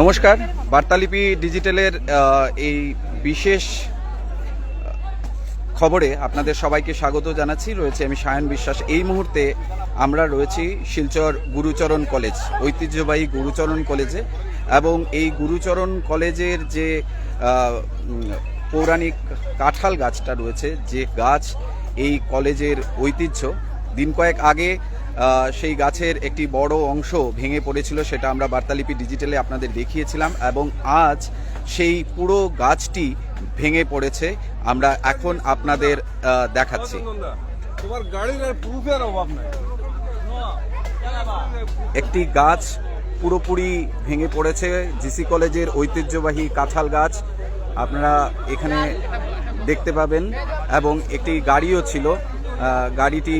নমস্কার, বার্তালিপি ডিজিটালের এই বিশেষ খবরে আপনাদের সবাইকে স্বাগত জানাচ্ছি। রয়েছে আমি সায়ন বিশ্বাস। এই মুহূর্তে আমরা রয়েছি শিলচর গুরুচরণ কলেজ, ঐতিহ্যবাহী গুরুচরণ কলেজে এবং এই গুরুচরণ কলেজের যে পৌরাণিক কাঁঠাল গাছটা রয়েছে, যে গাছ এই কলেজের ঐতিহ্য, দিন কয়েক আগে সেই গাছের একটি বড় অংশ ভেঙে পড়েছিল সেটা আমরা বার্তালিপি ডিজিটালে আপনাদের দেখিয়েছিলাম এবং আজ সেই পুরো গাছটি ভেঙে পড়েছে আমরা এখন আপনাদের দেখাচ্ছি। তোমার গাড়ির প্রুফের অভাব নাই। একটি গাছ পুরোপুরি ভেঙে পড়েছে জিসি কলেজের ঐতিহ্যবাহী কাঁঠাল গাছ আপনারা এখানে দেখতে পাবেন এবং একটি গাড়িও ছিল গাড়িটি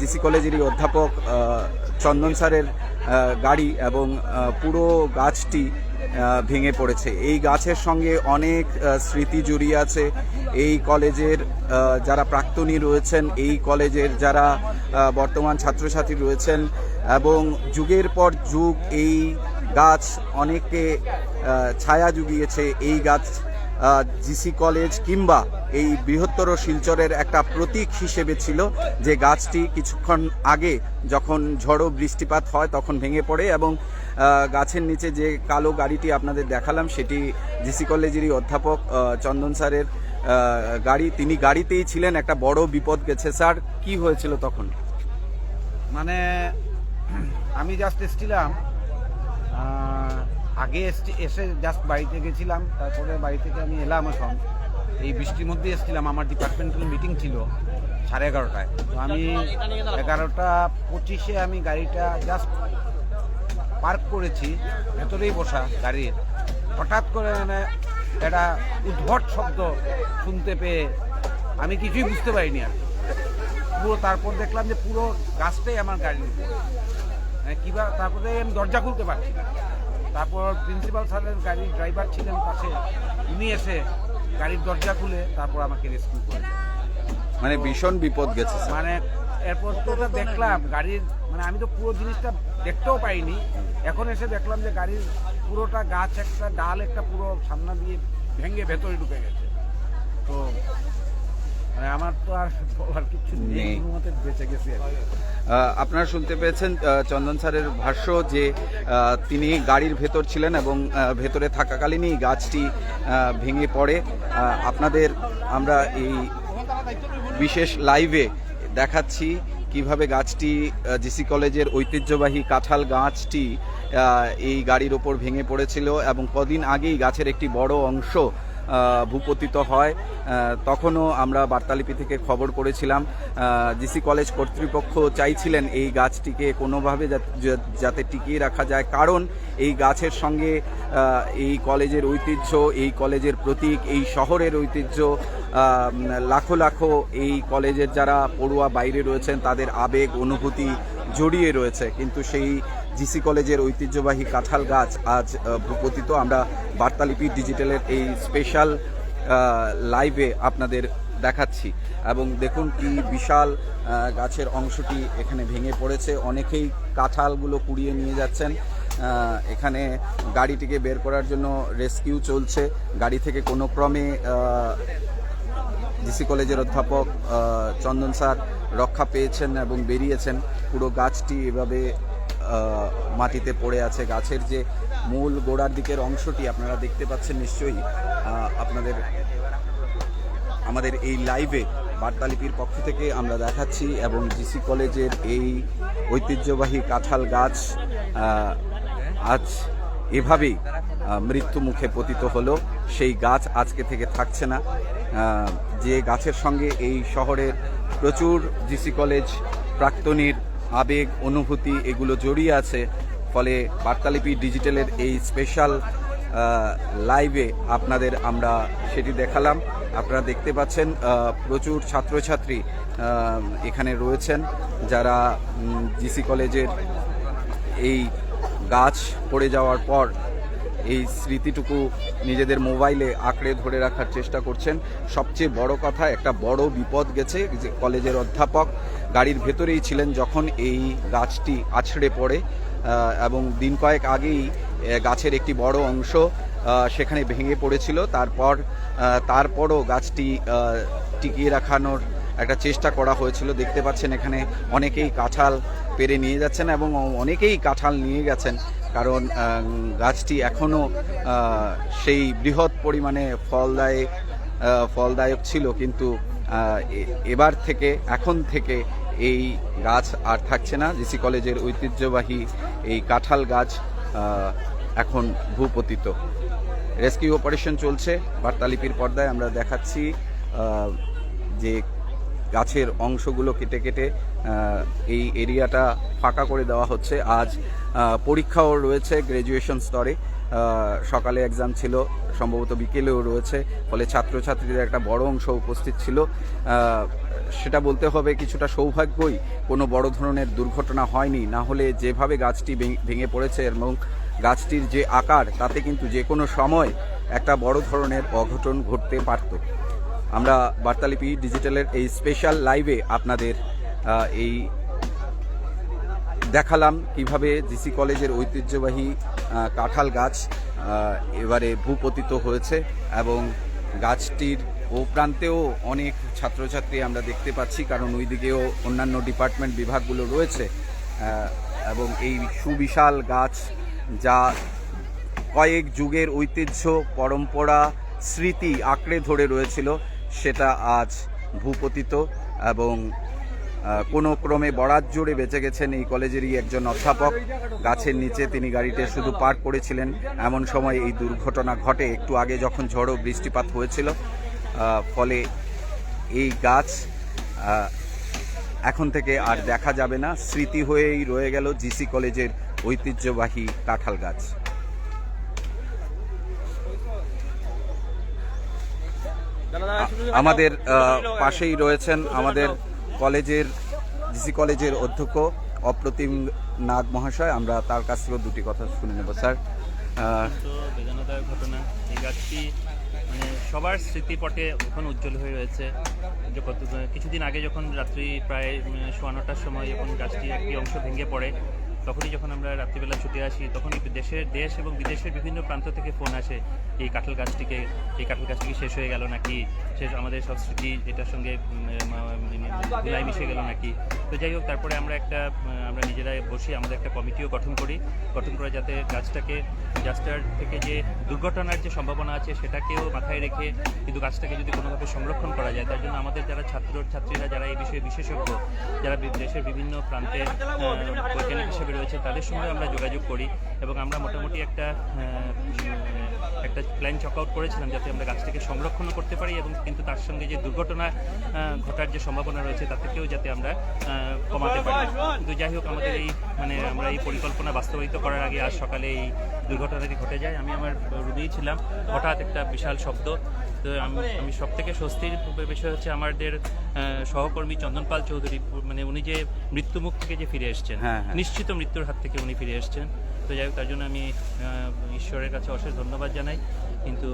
জিসি কলেজেরই অধ্যাপক চন্দন স্যারের গাড়ি এবং পুরো গাছটি ভেঙে পড়েছে। এই গাছের সঙ্গে অনেক স্মৃতি জড়িয়ে আছে। এই কলেজের যারা প্রাক্তনী রয়েছেন, এই কলেজের যারা বর্তমান ছাত্রছাত্রী রয়েছেন এবং যুগের পর যুগ এই গাছ অনেককে ছায়া জুগিয়েছে। এই গাছ জিসি কলেজ কিংবা এই বৃহত্তর শিলচরের একটা প্রতীক হিসেবে ছিল যে গাছটি কিছুক্ষণ আগে যখন ঝড়ো বৃষ্টিপাত হয় তখন ভেঙে পড়ে এবং গাছের নিচে যে কালো গাড়িটি আপনাদের দেখালাম সেটি জিসি কলেজেরই অধ্যাপক চন্দন স্যারের গাড়ি। তিনি গাড়িতেই ছিলেন, একটা বড় বিপদ গেছে। স্যার, কি হয়েছিল তখন? মানে আমি জাস্ট এসছিলাম আগে এসছি- এসে জাস্ট বাড়িতে গেছিলাম, তারপরে বাড়ি থেকে আমি এলাম এখন। এই বৃষ্টির মধ্যে এসেছিলাম, আমার ডিপার্টমেন্টাল মিটিং ছিল সাড়ে এগারোটায়। তো আমি এগারোটা পঁচিশে আমি গাড়িটা জাস্ট পার্ক করেছি, ভেতরেই বসা গাড়ির। হঠাৎ করে মানে একটা উদ্ভট শব্দ শুনতে পেয়ে আমি কিছুই বুঝতে পারিনি আর পুরো তারপর দেখলাম যে পুরো গাছটাই আমার গাড়ির উপর। মানে কিবা তারপরে আমি দরজা খুলতে পারছি না। তারপর প্রিন্সিপাল স্যারের গাড়ির ড্রাইভার ছিলেন পাশে। উনি এসে গাড়ির দরজা খুলে তারপর আমাকে রেস্কিউ করেছে মানে ভীষণ বিপদ গেছে মানে এরপর তো ওটা দেখলাম গাড়ির মানে আমি তো পুরো জিনিসটা দেখতেও পাইনি। এখন এসে দেখলাম যে গাড়ির পুরোটা গাছ একটা ডাল একটা পুরো সামনা দিয়ে ভেঙে ভেতরে ঢুকে গেছে। তো আমার তো আর বলার কিছু নেই নেই। কোনো মতে বেঁচে গেছি আর কি। আহ, আপনারা শুনতে পেয়েছেন চন্দন স্যারের ভাষ্য যে তিনি গাড়ির ভেতর ছিলেন এবং ভেতরে থাকাকালীনই গাছটি ভেঙে পড়ে আপনাদের আমরা এই বিশেষ লাইভে দেখাচ্ছি কীভাবে গাছটি জিসি কলেজের ঐতিহ্যবাহী কাঁঠাল গাছটি এই গাড়ির ওপর ভেঙে পড়েছিল এবং কদিন আগেই গাছের একটি বড় অংশ ভূপতিত হয় তখনও আমরা বার্তালিপি থেকে খবর করেছিলাম। জিসি কলেজ কর্তৃপক্ষ চাইছিলেন এই গাছটিকে কোনোভাবে যাতে টিকিয়ে রাখা যায়। কারণ এই গাছের সঙ্গে এই কলেজের ঐতিহ্য, এই কলেজের প্রতীক, এই শহরের ঐতিহ্য লাখো লাখো এই কলেজের যারা পড়ুয়া বাইরে রয়েছেন, তাদের আবেগ, অনুভূতি জড়িয়ে রয়েছে। কিন্তু সেই জিসি কলেজের ঐতিহ্যবাহী কাঁঠাল গাছ আজ ভূপতিত আমরা বার্তালিপি ডিজিটালের এই স্পেশাল লাইভে আপনাদের দেখাচ্ছি। এবং দেখুন কি বিশাল গাছের অংশটি এখানে ভেঙে পড়েছে। অনেকেই কাঁঠালগুলো কুড়িয়ে নিয়ে যাচ্ছেন। এখানে গাড়িটিকে বের করার জন্য রেস্কিউ চলছে। গাড়ি থেকে কোনো ক্রমে ডিসি কলেজের অধ্যাপক চন্দন স্যার রক্ষা পেয়েছেন এবং বেরিয়েছেন। পুরো গাছটি এভাবে মাটিতে পড়ে আছে। গাছের যে মূল গোড়ার দিকের অংশটি আপনারা দেখতে পাচ্ছেন নিশ্চয়ই আপনাদের, আমাদের এই লাইভে বার্তালিপির পক্ষ থেকে আমরা দেখাচ্ছি এবং জিসি কলেজের এই ঐতিহ্যবাহী কাঁঠাল গাছ আজ এভাবেই মৃত্যু মুখে পতিত হলো। সেই গাছ আজকে থেকে থাকছে না। যে গাছের সঙ্গে এই শহরের প্রচুর জিসি কলেজ প্রাক্তনীর আবেগ, অনুভূতি এগুলো জড়িয়ে আছে। ফলে বার্তালিপি ডিজিটালের এই স্পেশাল লাইভে আপনাদের আমরা সেটি দেখালাম। আপনারা দেখতে পাচ্ছেন প্রচুর ছাত্রছাত্রী এখানে রয়েছেন যারা জিসি কলেজের এই গাছ পড়ে যাওয়ার পর এই স্মৃতিটুকু নিজেদের মোবাইলে আঁকড়ে ধরে রাখার চেষ্টা করছেন। সবচেয়ে বড় কথা, একটা বড় বিপদ গেছে যে কলেজের অধ্যাপক গাড়ির ভেতরেই ছিলেন যখন এই গাছটি আছড়ে পড়ে এবং দিন কয়েক আগেই গাছের একটি বড় অংশ সেখানে ভেঙে পড়েছিল। তারপর তারপরও গাছটি টিকিয়ে রাখানোর একটা চেষ্টা করা হয়েছিল। দেখতে পাচ্ছেন এখানে অনেকেই কাঁঠাল পেরে নিয়ে যাচ্ছেন এবং অনেকেই কাঁঠাল নিয়ে গেছেন। কারণ গাছটি এখনও সেই বৃহৎ পরিমাণে ফলদায়ক ফলদায়ক ছিল, কিন্তু এবার থেকে, এখন থেকে এই গাছ আর থাকছে না। জিসি কলেজের ঐতিহ্যবাহী এই কাঁঠাল গাছ এখন ভূপতিত। রেস্কিউ অপারেশন চলছে। বার্তালিপির পর্দায় আমরা দেখাচ্ছি যে গাছের অংশগুলো কেটে কেটে এই এরিয়াটা ফাঁকা করে দেওয়া হচ্ছে। আজ পরীক্ষাও রয়েছে গ্র্যাজুয়েশন স্তরে। সকালে এক্সাম ছিল, সম্ভবত বিকেলেও রয়েছে, ফলে ছাত্রছাত্রীদের একটা বড় অংশ উপস্থিত ছিল। সেটা বলতে হবে কিছুটা সৌভাগ্যই, কোনো বড় ধরনের দুর্ঘটনা হয়নি। না হলে যেভাবে গাছটি ভেঙ- ভেঙে পড়েছে এবং গাছটির যে আকার, তাতে কিন্তু যে কোনো সময় একটা বড় ধরনের অঘটন ঘটতে পারত। আমরা বার্তালিপি ডিজিটালের এই স্পেশাল লাইভে আপনাদের এই দেখালাম কীভাবে জিসি কলেজের ঐতিহ্যবাহী কাঁঠাল গাছ এবারে ভূপতিত হয়েছে এবং গাছটির ও প্রান্তেও অনেক ছাত্রছাত্রী আমরা দেখতে পাচ্ছি, কারণ ওই দিকেও অন্যান্য ডিপার্টমেন্ট বিভাগগুলো রয়েছে এবং এই সুবিশাল গাছ যা কয়েক যুগের ঐতিহ্য, পরম্পরা, স্মৃতি আঁকড়ে ধরে রয়েছিল। সেটা আজ ভূপতিত এবং কোনো ক্রমে বরাত জুড়ে বেঁচে গেছেন এই কলেজেরই একজন অধ্যাপক। গাছের নিচে তিনি গাড়িতে শুধু পার্ক করেছিলেন এমন সময় এই দুর্ঘটনা ঘটে। একটু আগে যখন ঝড়ো বৃষ্টিপাত হয়েছিল ফলে এই গাছ এখন থেকে আর দেখা যাবে না। স্মৃতি হয়েই রয়ে গেল জিসি কলেজের ঐতিহ্যবাহী কাঁঠাল গাছ। আমাদের পাশেই রয়েছেন আমাদের কলেজের ডিসি কলেজের অধ্যক্ষ অপ্রতিম নাগ মহাশয়। আমরা তার কাছ থেকেও দুটি কথা শুনে নেব স্যার। বেদনাদায়ক ঘটনা। এই গাছটি মানে সবার স্মৃতিপটে এখন উজ্জ্বল হয়ে রয়েছে। যে কিছুদিন আগে যখন রাত্রি প্রায় উম, সোয়া নটার সময় যখন গাছটি একটি অংশ ভেঙে পড়ে তখনই যখন আমরা রাত্রিবেলা ছুটে আসি, তখনই দেশের, দেশ এবং বিদেশের বিভিন্ন প্রান্ত থেকে ফোন আসে, এই কাঁঠাল গাছটিকে, এই কাঁঠাল গাছটি কি শেষ হয়ে গেল নাকি? শেষ, আমাদের সব স্মৃতি এটার সঙ্গে ধুলাই মিশে গেল নাকি? তো যাই হোক, তারপরে আমরা একটা আমরা নিজেরাই বসি, আমাদের একটা কমিটিও গঠন করি। গঠন করে যাতে গাছটাকে, গাছটার থেকে যে দুর্ঘটনার যে সম্ভাবনা আছে, সেটাকেও মাথায় রেখে কিন্তু গাছটাকে যদি কোনোভাবে সংরক্ষণ করা যায়, তার জন্য আমাদের যারা ছাত্র, ছাত্রীরা, যারা এই বিষয়ে বিশেষজ্ঞ, যারা দেশের বিভিন্ন প্রান্তে বৈজ্ঞানিক হিসেবে রয়েছে তাদের সঙ্গে আমরা যোগাযোগ করি। এবং আমরা মোটামুটি একটা একটা প্ল্যান চক আউট করেছিলাম যাতে আমরা গাছটাকে সংরক্ষণ করতে পারি এবং কিন্তু তার সঙ্গে যে দুর্ঘটনা ঘটার যে সম্ভাবনা রয়েছে তা থেকেও যাতে আমরা কমাতে পারি। কিন্তু যাই হোক আমাদের এই মানে আমরা এই পরিকল্পনা বাস্তবায়িত করার আগে আজ সকালে এই দুর্ঘটনাটি ঘটে যায় আমি আমার রুমেই ছিলাম। হঠাৎ একটা বিশাল শব্দ তো আমি আমি সব থেকে স্বস্তির বিষয় হচ্ছে আমাদের সহকর্মী চন্দন পাল চৌধুরী মানে উনি যে মৃত্যুমুখ থেকে যে ফিরে এসছেন হ্যাঁ, হ্যাঁ। নিশ্চিত মৃত্যুর হাত থেকে উনি ফিরে এসছেন। তো যাই হোক তার জন্য আমি ঈশ্বরের কাছে অশেষ ধন্যবাদ জানাই। কিন্তু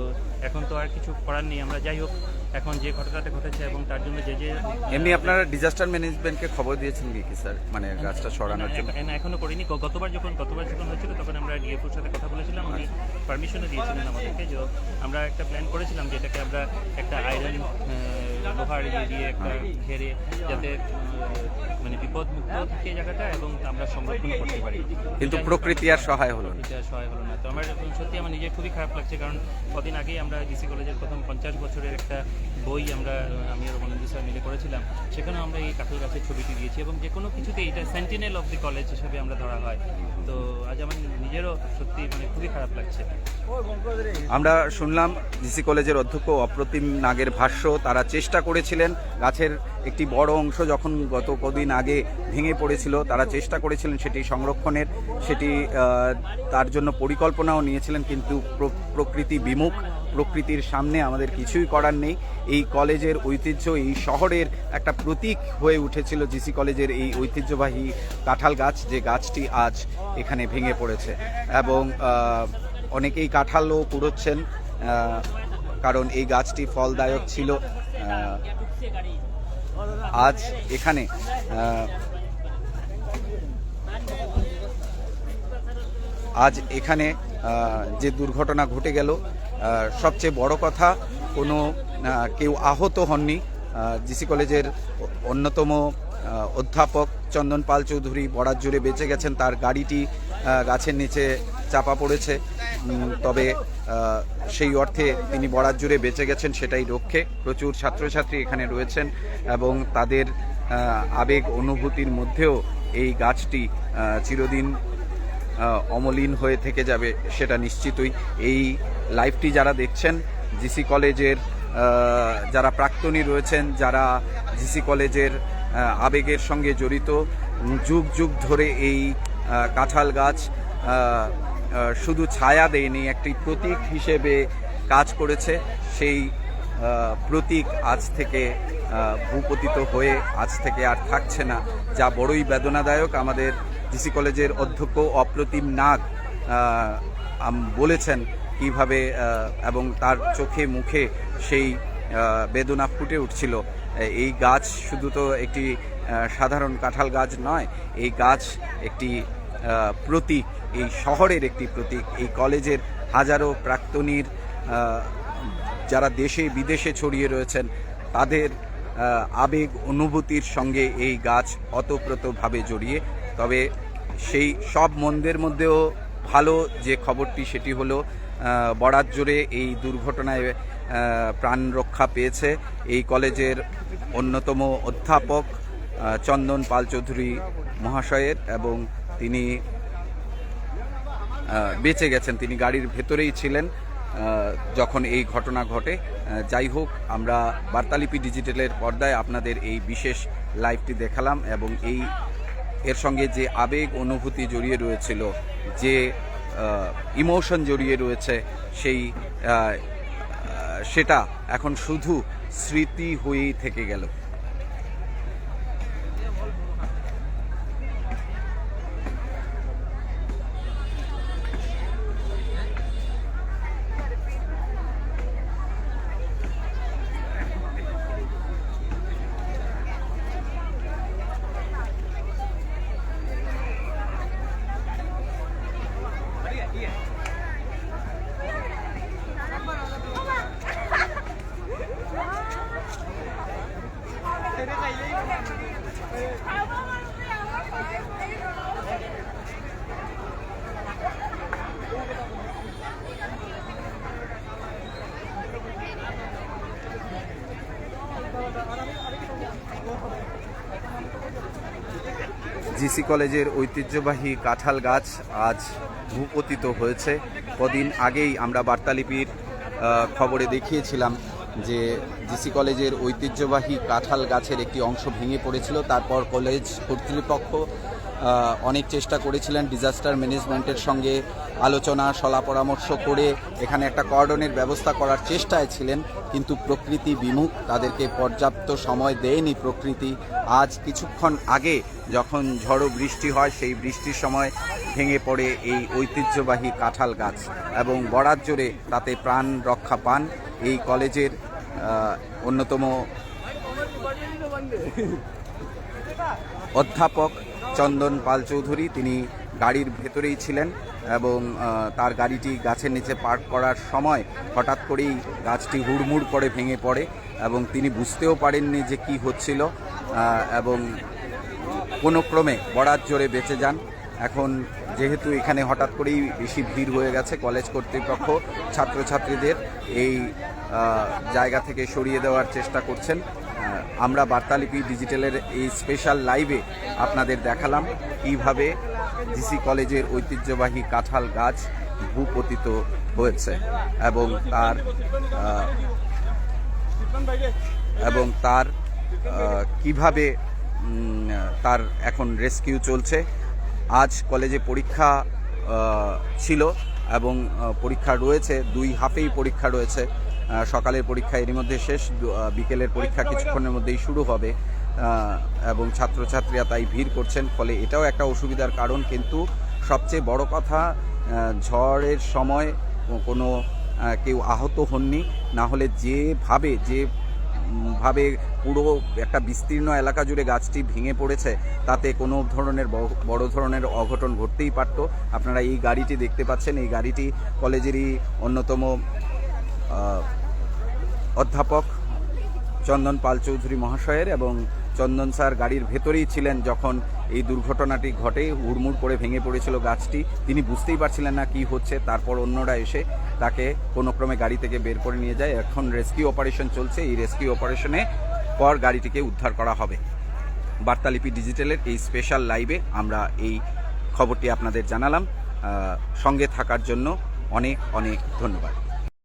এখন তো আর কিছু করার নেই আমরা যাই হোক এখন যে ঘটনাটা ঘটেছে এবং তার জন্য যে যে এমনি আপনারা ডিজাস্টার ম্যানেজমেন্টকে খবর দিয়েছেন কি কি স্যার? মানে গাছটা সরানোর জন্য। এখনও করিনি। গতবার যখন গতবার যখন হয়েছিল তখন আমরা ডিএফওর সাথে কথা বলেছিলাম উনি পারমিশনও দিয়েছিলেন আমাদেরকে। যে আমরা একটা প্ল্যান করেছিলাম যে এটাকে আমরা একটা আয়রন লোহার ইয়ে দিয়ে একটা ঘেরে যাতে মানে বিপদ মুক্ত থাকে জায়গাটা এবং আমরা সংরক্ষণ করতে পারি। কিন্তু প্রকৃতি আর সহায় হলো না। সহায় হলো না। তো আমার সত্যি আমার নিজের খুবই খারাপ লাগছে কারণ কদিন আগেই আমরা ডিসি কলেজের প্রথম পঞ্চাশ বছরের একটা বই আমরা আমি আর রমানন্দ স্যার মিলে করেছিলাম। সেখানেও আমরা এই কাঁঠাল গাছের ছবিটি দিয়েছি এবং যে কোনো কিছুতে এটা সেন্টিনেল অফ দি কলেজ হিসেবে আমরা ধরা হয়। তো নিজেরও সত্যি মানে খুবই খারাপ লাগছে। আমরা শুনলাম ডিসি কলেজের অধ্যক্ষ অপ্রতিম নাগের ভাষ্য, তারা চেষ্টা করেছিলেন গাছের একটি বড় অংশ যখন গত কদিন আগে ভেঙে পড়েছিল, তারা চেষ্টা করেছিলেন সেটি সংরক্ষণের, সেটি তার জন্য পরিকল্পনাও নিয়েছিলেন, কিন্তু প্রকৃতি বিমুখ। প্রকৃতির সামনে আমাদের কিছুই করার নেই। এই কলেজের ঐতিহ্য, এই শহরের একটা প্রতীক হয়ে উঠেছিল জিসি কলেজের এই ঐতিহ্যবাহী কাঁঠাল গাছ, যে গাছটি আজ এখানে ভেঙে পড়েছে। এবং অনেকেই কাঁঠালও কুড়োচ্ছেন কারণ এই গাছটি ফলদায়ক ছিল। আজ এখানে আজ এখানে যে দুর্ঘটনা ঘটে গেল সবচেয়ে বড় কথা, কোনো কেউ আহত হননি। জিসি কলেজের অন্যতম অধ্যাপক চন্দন পাল চৌধুরী বরাত জুড়ে বেঁচে গেছেন। তার গাড়িটি গাছের নিচে চাপা পড়েছে। তবে সেই অর্থে তিনি বরাত জুড়ে বেঁচে গেছেন, সেটাই রক্ষে। প্রচুর ছাত্রছাত্রী এখানে রয়েছেন এবং তাদের আবেগ অনুভূতির মধ্যেও এই গাছটি চিরদিন অমলিন হয়ে থেকে যাবে, সেটা নিশ্চিতই। এই লাইভটি যারা দেখছেন জিসি কলেজের যারা প্রাক্তনী রয়েছেন, যারা জিসি কলেজের আবেগের সঙ্গে জড়িত যুগ যুগ ধরে এই কাঁঠাল গাছ শুধু ছায়া দেয়নি, একটি প্রতীক হিসেবে কাজ করেছে। সেই প্রতীক আজ থেকে ভূপতিত হয়ে আজ থেকে আর থাকছে না, যা বড়ই বেদনাদায়ক। আমাদের জিসি কলেজের অধ্যক্ষ অপ্রতিম নাগ বলেছেন কীভাবে এবং তার চোখে, মুখে সেই বেদনা ফুটে উঠছিল। এই গাছ শুধু তো একটি সাধারণ কাঁঠাল গাছ নয়, এই গাছ একটি প্রতীক, এই শহরের একটি প্রতীক। এই কলেজের হাজারো প্রাক্তনীর যারা দেশে, বিদেশে ছড়িয়ে রয়েছেন, তাদের আবেগ, অনুভূতির সঙ্গে এই গাছ অতপ্রতভাবে জড়িয়ে। তবে সেই সব মন্দের মধ্যেও ভালো যে খবরটি, সেটি হলো বরাত জুড়ে এই দুর্ঘটনায় প্রাণ রক্ষা পেয়েছে। এই কলেজের অন্যতম অধ্যাপক চন্দন পাল চৌধুরী মহাশয়ের এবং তিনি বেঁচে গেছেন। তিনি গাড়ির ভেতরেই ছিলেন যখন এই ঘটনা ঘটে। যাই হোক, আমরা বার্তালিপি ডিজিটালের পর্দায় আপনাদের এই বিশেষ লাইভটি দেখালাম এবং এই, এর সঙ্গে যে আবেগ, অনুভূতি জড়িয়ে রয়েছিল, যে ইমোশন জড়িয়ে রয়েছে সেই সেটা এখন শুধু স্মৃতি হয়েই থেকে গেল। জিসি কলেজের ঐতিহ্যবাহী কাঁঠাল গাছ আজ ভূপতিত হয়েছে। কদিন আগেই আমরা বার্তালিপির খবরে দেখিয়েছিলাম যে জিসি কলেজের ঐতিহ্যবাহী কাঁঠাল গাছের একটি অংশ ভেঙে পড়েছিল। তারপর কলেজ কর্তৃপক্ষ অনেক চেষ্টা করেছিলেন ডিজাস্টার ম্যানেজমেন্টের সঙ্গে আলোচনা, সলা পরামর্শ করে এখানে একটা কর্ডনের ব্যবস্থা করার চেষ্টায় ছিলেন, কিন্তু প্রকৃতি বিমুখ, তাদেরকে পর্যাপ্ত সময় দেয়নি প্রকৃতি। আজ কিছুক্ষণ আগে যখন ঝড়ো বৃষ্টি হয়, সেই বৃষ্টির সময় ভেঙে পড়ে এই ঐতিহ্যবাহী কাঁঠাল গাছ এবং বরাত জোরে তাতে প্রাণ রক্ষা পান। এই কলেজের অন্যতম অধ্যাপক চন্দন পাল চৌধুরী। তিনি গাড়ির ভেতরেই ছিলেন এবং তার গাড়িটি গাছের নিচে পার্ক করার সময় হঠাৎ করেই গাছটি হুড়মুড় করে ভেঙে পড়ে এবং তিনি বুঝতেও পারেননি যে কি হচ্ছিল এবং কোনো ক্রমে বরাত জোরে বেঁচে যান। এখন যেহেতু এখানে হঠাৎ করেই বেশি ভিড় হয়ে গেছে কলেজ কর্তৃপক্ষ, ছাত্রছাত্রীদের এই জায়গা থেকে সরিয়ে দেওয়ার চেষ্টা করছেন। আমরা বার্তালিপি ডিজিটালের এই স্পেশাল লাইভে আপনাদের দেখালাম কীভাবে জিসি কলেজের ঐতিহ্যবাহী কাঁঠাল গাছ ভূপতিত হয়েছে এবং তার এবং তার কীভাবে তার এখন রেস্কিউ চলছে। আজ কলেজে পরীক্ষা ছিল এবং পরীক্ষা রয়েছে। দুই হাফেই পরীক্ষা রয়েছে। সকালের পরীক্ষা এরই মধ্যে শেষ বিকেলের পরীক্ষা কিছুক্ষণের মধ্যেই শুরু হবে। এবং ছাত্রছাত্রীরা তাই ভিড় করছেন, ফলে এটাও একটা অসুবিধার কারণ। কিন্তু সবচেয়ে বড় কথা ঝড়ের সময় কোনো কেউ আহত হননি। না হলে যেভাবে, যে ভাবে পুরো একটা বিস্তীর্ণ এলাকা জুড়ে গাছটি ভেঙে পড়েছে, তাতে কোনো ধরনের বড় ধরনের অঘটন ঘটতেই পারত। আপনারা এই গাড়িটি দেখতে পাচ্ছেন। এই গাড়িটি কলেজেরই অন্যতম অধ্যাপক চন্দন পাল চৌধুরী মহাশয়ের এবং চন্দন স্যার গাড়ির ভেতরেই ছিলেন যখন এই দুর্ঘটনাটি ঘটে, হুড়মুড় করে ভেঙে পড়েছিল গাছটি। তিনি বুঝতেই পারছিলেন না কি হচ্ছে, তারপর অন্যরা এসে তাকে কোনো ক্রমে গাড়ি থেকে বের করে নিয়ে যায়। এখন রেস্কিউ অপারেশন চলছে। এই রেস্কিউ অপারেশনে পর গাড়িটিকে উদ্ধার করা হবে। বার্তালিপি ডিজিটালের এই স্পেশাল লাইভে আমরা এই খবরটি আপনাদের জানালাম। সঙ্গে থাকার জন্য অনেক অনেক ধন্যবাদ।